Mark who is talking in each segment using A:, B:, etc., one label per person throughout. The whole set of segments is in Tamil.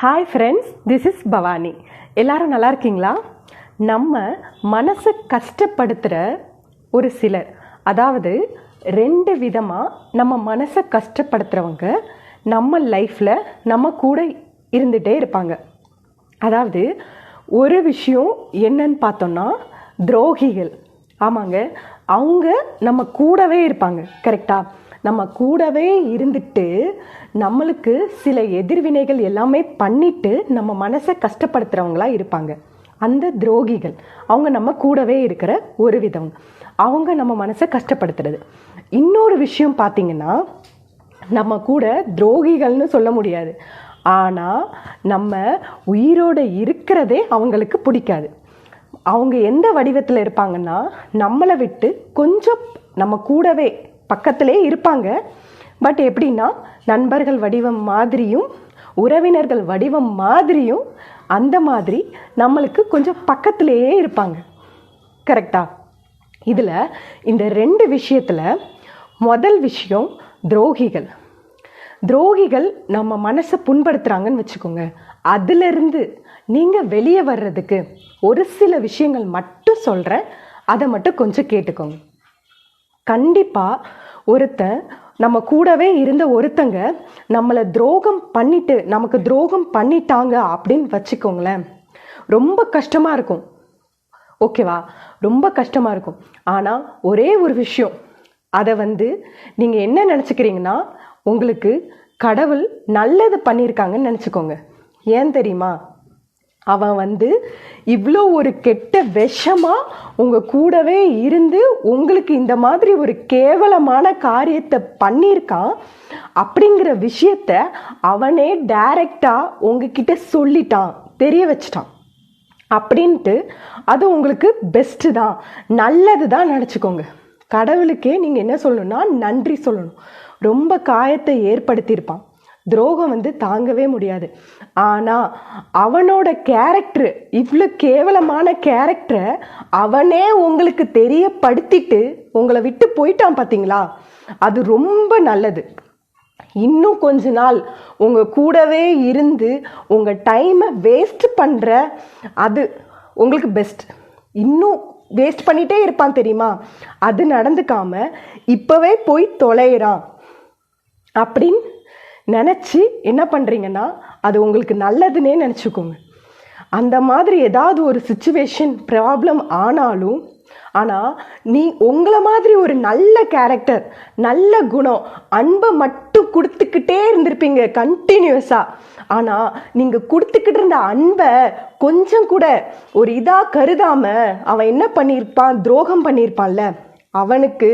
A: Hi friends this is Bhavani எல்லாரும் நல்லா இருக்கீங்களா? நம்ம மனசை கஷ்டப்படுத்துகிற ஒரு சிலர் அதாவது ரெண்டு விதமாக நம்ம மனசை கஷ்டப்படுத்துகிறவங்க நம்ம லைஃப்பில் நம்ம கூட இருந்துகிட்டே இருப்பாங்க. அதாவது ஒரு விஷயம் என்னன்னு பார்த்தோன்னா துரோகிகள். ஆமாங்க அவங்க நம்ம கூடவே இருப்பாங்க கரெக்டாக நம்ம கூடவே இருந்துட்டு நம்மளுக்கு சில எதிர்வினைகள் எல்லாமே பண்ணிட்டு நம்ம மனசை கஷ்டப்படுத்துகிறவங்களா இருப்பாங்க. அந்த துரோகிகள் அவங்க நம்ம கூடவே இருக்கிற ஒரு விதம். அவங்க நம்ம மனசை கஷ்டப்படுத்துறது. இன்னொரு விஷயம் பார்த்தீங்கன்னா நம்ம கூட துரோகிகள்னு சொல்ல முடியாது. ஆனால் நம்ம உயிரோட இருக்கிறதே அவங்களுக்கு பிடிக்காது. அவங்க எந்த வடிவத்தில் இருப்பாங்கன்னா நம்மளை விட்டு கொஞ்சம் நம்ம கூடவே பக்கத்திலே இருப்பாங்க. பட் எப்படின்னா நண்பர்கள் வடிவம் மாதிரியும் உறவினர்கள் வடிவம் மாதிரியும் அந்த மாதிரி நம்மளுக்கு கொஞ்சம் பக்கத்திலேயே இருப்பாங்க. கரெக்டா இதில் இந்த ரெண்டு விஷயத்தில் முதல் விஷயம் துரோகிகள். துரோகிகள் நம்ம மனசை புண்படுத்துகிறாங்கன்னு வச்சுக்கோங்க. அதிலிருந்து நீங்கள் வெளியே வர்றதுக்கு ஒரு சில விஷயங்கள் மட்டும் சொல்கிறேன் அதை மட்டும் கொஞ்சம் கேட்டுக்கோங்க. கண்டிப்பாக ஒருத்தன் நம்ம கூடவே இருந்த ஒருத்தங்க நம்மளை துரோகம் பண்ணிட்டு நமக்கு துரோகம் பண்ணிட்டாங்க அப்படின்னு வச்சுக்கோங்களேன். ரொம்ப கஷ்டமாக இருக்கும். ஓகேவா ரொம்ப கஷ்டமாக இருக்கும். ஆனால் ஒரே ஒரு விஷயம். அதை வந்து நீங்கள் என்ன நினச்சிக்கிறீங்கன்னா உங்களுக்கு கடவுள் நல்லது பண்ணியிருக்காங்கன்னு நினச்சிக்கோங்க. ஏன் தெரியுமா? அவன் வந்து இவ்வளோ ஒரு கெட்ட விஷமாக உங்கள் கூடவே இருந்து உங்களுக்கு இந்த மாதிரி ஒரு கேவலமான காரியத்தை பண்ணியிருக்கான் அப்படிங்கிற விஷயத்த அவனே டைரக்டாக உங்ககிட்ட சொல்லிட்டான் தெரிய வச்சிட்டான். அப்படின்ட்டு அது உங்களுக்கு பெஸ்ட்டு தான். நல்லது தான் நினச்சிக்கோங்க. கடவுளுக்கே நீங்கள் என்ன சொல்லணும்னா நன்றி சொல்லணும். ரொம்ப காயத்தை ஏற்படுத்தியிருப்பான். துரோகம் வந்து தாங்கவே முடியாது. ஆனால் அவனோட கேரக்டர் இவ்வளோ கேவலமான கேரக்டரை அவனே உங்களுக்கு தெரியப்படுத்திட்டு உங்களை விட்டு போயிட்டான் பார்த்தீங்களா அது ரொம்ப நல்லது. இன்னும் கொஞ்ச நாள் உங்கள் கூடவே இருந்து உங்கள் டைமை வேஸ்ட் பண்ணுற அது உங்களுக்கு பெஸ்ட் இன்னும் வேஸ்ட் பண்ணிகிட்டே இருப்பான் தெரியுமா? அது நடந்துக்காமல் இப்போவே போய் தொலைகிறான் அப்படின்னு நினச்சி என்ன பண்ணுறீங்கன்னா அது உங்களுக்கு நல்லதுன்னே நினச்சிக்கோங்க. அந்த மாதிரி ஏதாவது ஒரு சுச்சுவேஷன் ப்ராப்ளம் ஆனாலும் ஆனால் நீ உங்களை மாதிரி ஒரு நல்ல கேரக்டர் நல்ல குணம் அன்பை மட்டும் கொடுத்துக்கிட்டே இருந்திருப்பீங்க கண்டினியூஸாக ஆனால் நீங்கள் கொடுத்துக்கிட்டு இருந்த அன்பை கொஞ்சம் கூட ஒரு இதாக கருதாமல் அவன் என்ன பண்ணியிருப்பான் துரோகம் பண்ணியிருப்பான்ல? அவனுக்கு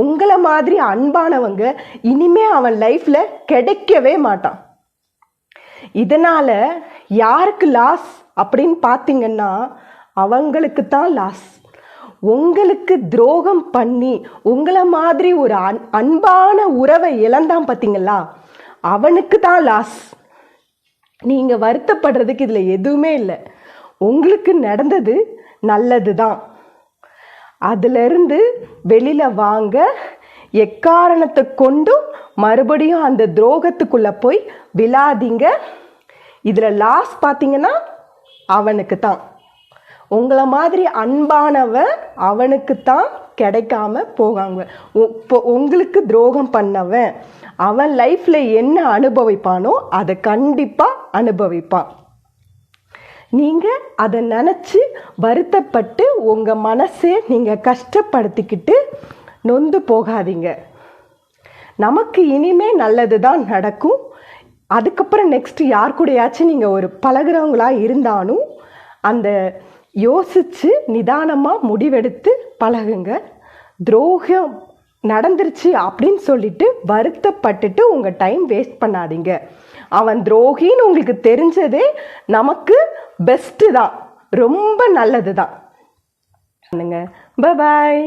A: உங்களை மாதிரி அன்பானவங்க இனிமே அவன் லைஃப்பில் கிடைக்கவே மாட்டான். இதனால் யாருக்கு லாஸ் அப்படின்னு பார்த்தீங்கன்னா அவங்களுக்கு தான் லாஸ் உங்களுக்கு துரோகம் பண்ணி உங்களை மாதிரி ஒரு அன் அன்பான உறவை இழந்தான் பார்த்தீங்களா? அவனுக்கு தான் லாஸ் நீங்கள் வருத்தப்படுறதுக்கு இதில் எதுவுமே இல்லை. உங்களுக்கு நடந்தது நல்லது தான் அதிலிருந்து வெளியில் வாங்க எக்காரணத்தை கொண்டும் மறுபடியும் அந்த துரோகத்துக்குள்ளே போய் விழாதீங்க. இதில் லாஸ் பார்த்தீங்கன்னா அவனுக்கு தான் உங்களை மாதிரி அன்பானவன் அவனுக்கு தான் கிடைக்காம போகாங்க. இப்போ உங்களுக்கு துரோகம் பண்ணவன் அவன் லைஃப்பில் என்ன அனுபவிப்பானோ அதை கண்டிப்பாக அனுபவிப்பான். நீங்கள் அதை நினச்சி வருத்தப்பட்டு உங்கள் மனசை நீங்கள் கஷ்டப்படுத்திக்கிட்டு நொந்து போகாதீங்க. நமக்கு இனிமே நல்லது தான் நடக்கும். அதுக்கப்புறம் நெக்ஸ்ட்டு யார் கூடயாச்சும் நீங்கள் ஒரு பழகிறவங்களாக இருந்தாலும் அந்த யோசித்து நிதானமாக முடிவெடுத்து பழகுங்க. துரோகம் நடந்துருச்சு அப்படின்னு சொல்லிட்டு வருத்தப்பட்டுட்டு உங்கள் டைம் வேஸ்ட் பண்ணாதீங்க. அவன் துரோகின்னு உங்களுக்கு தெரிஞ்சதே நமக்கு பெஸ்ட்டு தான். ரொம்ப நல்லது தான் பண்ணுங்க பாய்